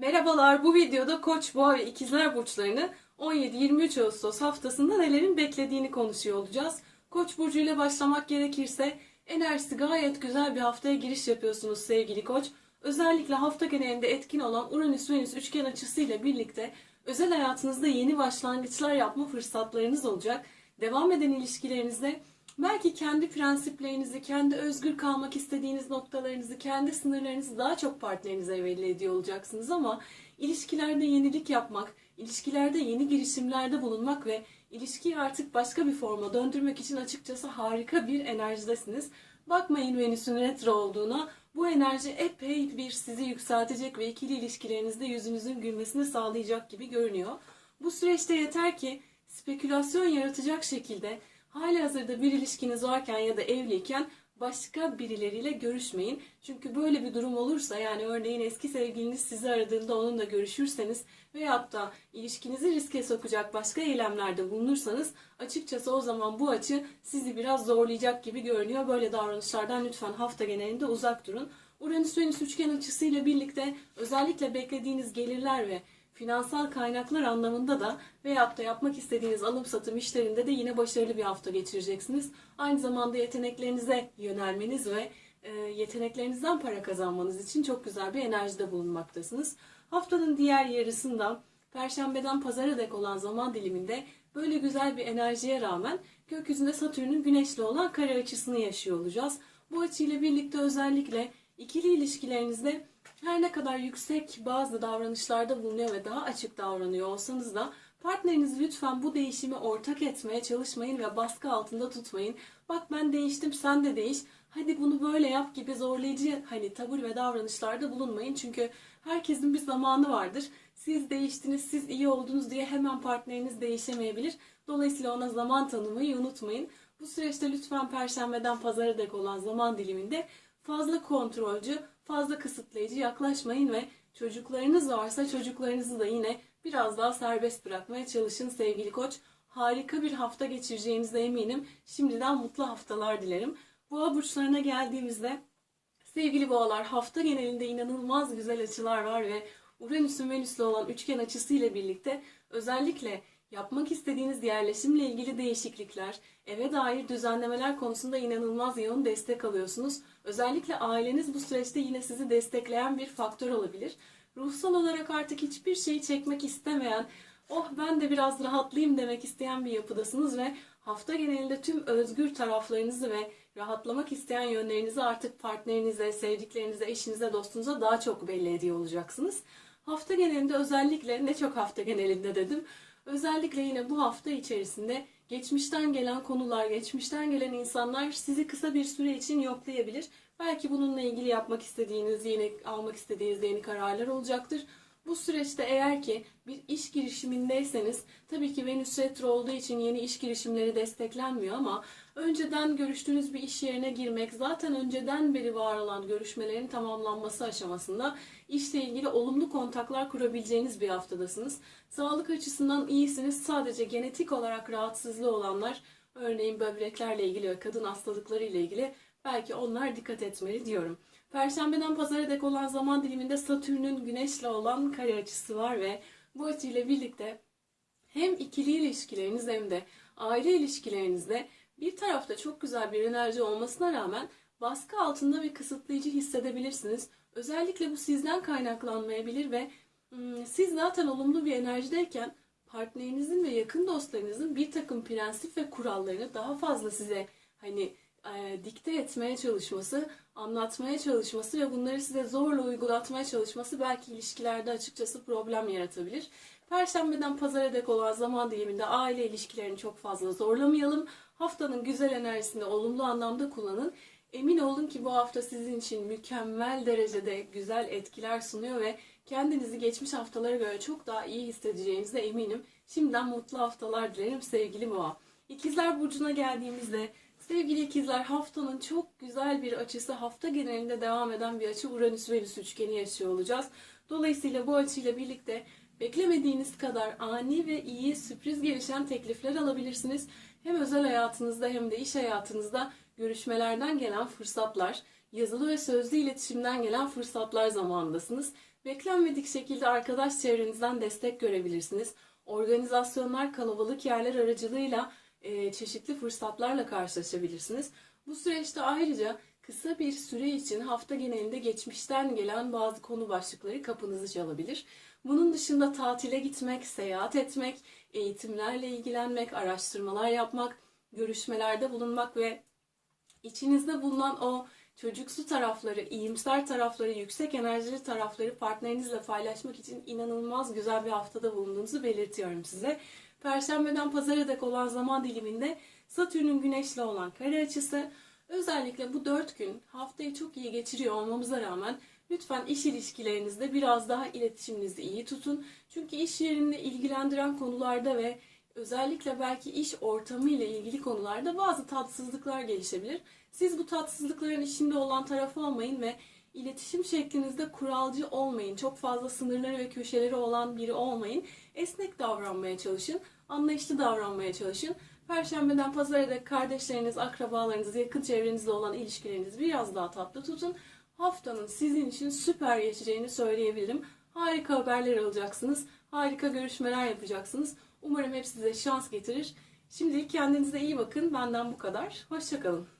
Merhabalar, bu videoda Koç, Boğa ve İkizler burçlarını 17-23 Ağustos haftasında nelerin beklediğini konuşuyor olacağız. Koç burcu ile başlamak gerekirse enerjisi gayet güzel bir haftaya giriş yapıyorsunuz sevgili Koç. Özellikle hafta genelinde etkin olan Uranüs-Venüs üçgen açısıyla birlikte özel hayatınızda yeni başlangıçlar yapma fırsatlarınız olacak. Devam eden ilişkilerinizde belki kendi prensiplerinizi, kendi özgür kalmak istediğiniz noktalarınızı, kendi sınırlarınızı daha çok partnerinize belli ediyor olacaksınız ama ilişkilerde yenilik yapmak, ilişkilerde yeni girişimlerde bulunmak ve ilişkiyi artık başka bir forma döndürmek için açıkçası harika bir enerjidesiniz. Bakmayın Venüs'ün retro olduğuna. Bu enerji epey bir sizi yükseltecek ve ikili ilişkilerinizde yüzünüzün gülmesini sağlayacak gibi görünüyor. Bu süreçte yeter ki spekülasyon yaratacak şekilde hali hazırda bir ilişkiniz varken ya da evliyken başka birileriyle görüşmeyin. Çünkü böyle bir durum olursa yani örneğin eski sevgiliniz sizi aradığında onunla görüşürseniz veyahut da ilişkinizi riske sokacak başka eylemlerde bulunursanız açıkçası o zaman bu açı sizi biraz zorlayacak gibi görünüyor. Böyle davranışlardan lütfen hafta genelinde uzak durun. Uranüs Venüs üçgen açısıyla birlikte özellikle beklediğiniz gelirler ve finansal kaynaklar anlamında da veyahut da yapmak istediğiniz alım satım işlerinde de yine başarılı bir hafta geçireceksiniz. Aynı zamanda yeteneklerinize yönelmeniz ve e, yeteneklerinizden para kazanmanız için çok güzel bir enerjide bulunmaktasınız. Haftanın diğer yarısında Perşembeden pazara dek olan zaman diliminde böyle güzel bir enerjiye rağmen gökyüzünde Satürn'ün güneşle olan kare açısını yaşıyor olacağız. Bu açıyla birlikte özellikle ikili ilişkilerinizde her ne kadar yüksek bazı davranışlarda bulunuyor ve daha açık davranıyor olsanız da partnerinizi lütfen bu değişimi ortak etmeye çalışmayın ve baskı altında tutmayın. Bak ben değiştim sen de değiş. Hadi bunu böyle yap gibi zorlayıcı hani tavır ve davranışlarda bulunmayın. Çünkü herkesin bir zamanı vardır. Siz değiştiniz, siz iyi oldunuz diye hemen partneriniz değişemeyebilir. Dolayısıyla ona zaman tanımayı unutmayın. Bu süreçte lütfen perşembeden pazara dek olan zaman diliminde fazla kontrolcü, fazla kısıtlayıcı yaklaşmayın ve çocuklarınız varsa çocuklarınızı da yine biraz daha serbest bırakmaya çalışın sevgili koç. Harika bir hafta geçireceğinize eminim. Şimdiden mutlu haftalar dilerim. Boğa burçlarına geldiğimizde sevgili boğalar hafta genelinde inanılmaz güzel açılar var ve Uranüs'ün Venüs'le olan üçgen açısıyla birlikte özellikle yapmak istediğiniz yerleşimle ilgili değişiklikler, eve dair düzenlemeler konusunda inanılmaz yoğun destek alıyorsunuz. Özellikle aileniz bu süreçte yine sizi destekleyen bir faktör olabilir. Ruhsal olarak artık hiçbir şeyi çekmek istemeyen, oh ben de biraz rahatlayayım demek isteyen bir yapıdasınız ve hafta genelinde tüm özgür taraflarınızı ve rahatlamak isteyen yönlerinizi artık partnerinize, sevdiklerinize, eşinize, dostunuza daha çok belli ediyor olacaksınız. Hafta genelinde özellikle ne çok hafta genelinde dedim. Özellikle yine bu hafta içerisinde geçmişten gelen konular, geçmişten gelen insanlar sizi kısa bir süre için yoklayabilir. Belki bununla ilgili yapmak istediğiniz, yeni almak istediğiniz yeni kararlar olacaktır. Bu süreçte eğer ki bir iş girişimindeyseniz tabii ki Venüs retro olduğu için yeni iş girişimleri desteklenmiyor ama önceden görüştüğünüz bir iş yerine girmek zaten önceden beri var olan görüşmelerin tamamlanması aşamasında işle ilgili olumlu kontaklar kurabileceğiniz bir haftadasınız. Sağlık açısından iyisiniz. Sadece genetik olarak rahatsızlığı olanlar örneğin böbreklerle ilgili ve kadın hastalıkları ile ilgili belki onlar dikkat etmeli diyorum. Perşembeden pazara dek olan zaman diliminde Satürn'ün güneşle olan kare açısı var ve bu açıyla birlikte hem ikili ilişkileriniz hem de aile ilişkilerinizde bir tarafta çok güzel bir enerji olmasına rağmen baskı altında bir kısıtlayıcı hissedebilirsiniz. Özellikle bu sizden kaynaklanmayabilir ve hmm, siz zaten olumlu bir enerjideyken partnerinizin ve yakın dostlarınızın bir takım prensip ve kurallarını daha fazla size hani e, dikte etmeye çalışması, anlatmaya çalışması ve bunları size zorla uygulatmaya çalışması belki ilişkilerde açıkçası problem yaratabilir. Perşembeden pazara dek olan zaman diliminde aile ilişkilerini çok fazla zorlamayalım. Haftanın güzel enerjisini olumlu anlamda kullanın. Emin olun ki bu hafta sizin için mükemmel derecede güzel etkiler sunuyor ve kendinizi geçmiş haftalara göre çok daha iyi hissedeceğinize eminim. Şimdiden mutlu haftalar dilerim sevgili Boğa. İkizler Burcu'na geldiğimizde sevgili ikizler haftanın çok güzel bir açısı hafta genelinde devam eden bir açı Uranüs Venüs üçgeni yaşıyor olacağız. Dolayısıyla bu açıyla birlikte beklemediğiniz kadar ani ve iyi sürpriz gelişen teklifler alabilirsiniz. Hem özel hayatınızda hem de iş hayatınızda görüşmelerden gelen fırsatlar, yazılı ve sözlü iletişimden gelen fırsatlar zamanındasınız. Beklenmedik şekilde arkadaş çevrenizden destek görebilirsiniz. Organizasyonlar, kalabalık yerler aracılığıyla e, çeşitli fırsatlarla karşılaşabilirsiniz. Bu süreçte ayrıca kısa bir süre için hafta genelinde geçmişten gelen bazı konu başlıkları kapınızı çalabilir. Bunun dışında tatile gitmek, seyahat etmek, eğitimlerle ilgilenmek, araştırmalar yapmak, görüşmelerde bulunmak ve içinizde bulunan o çocuksu tarafları, iyimser tarafları, yüksek enerjili tarafları partnerinizle paylaşmak için inanılmaz güzel bir haftada bulunduğunuzu belirtiyorum size. Perşembeden pazara dek olan zaman diliminde Satürn'ün güneşle olan kare açısı özellikle bu dört gün haftayı çok iyi geçiriyor olmamıza rağmen lütfen iş ilişkilerinizde biraz daha iletişiminizi iyi tutun. Çünkü iş yerinde ilgilendiren konularda ve özellikle belki iş ortamı ile ilgili konularda bazı tatsızlıklar gelişebilir. Siz bu tatsızlıkların içinde olan taraf olmayın ve iletişim şeklinizde kuralcı olmayın. Çok fazla sınırları ve köşeleri olan biri olmayın. Esnek davranmaya çalışın. Anlayışlı davranmaya çalışın. Perşembeden pazara dek kardeşleriniz, akrabalarınız, yakın çevrenizle olan ilişkilerinizi biraz daha tatlı tutun. Haftanın sizin için süper geçeceğini söyleyebilirim. Harika haberler alacaksınız. Harika görüşmeler yapacaksınız. Umarım hep size şans getirir. Şimdilik kendinize iyi bakın. Benden bu kadar. Hoşçakalın.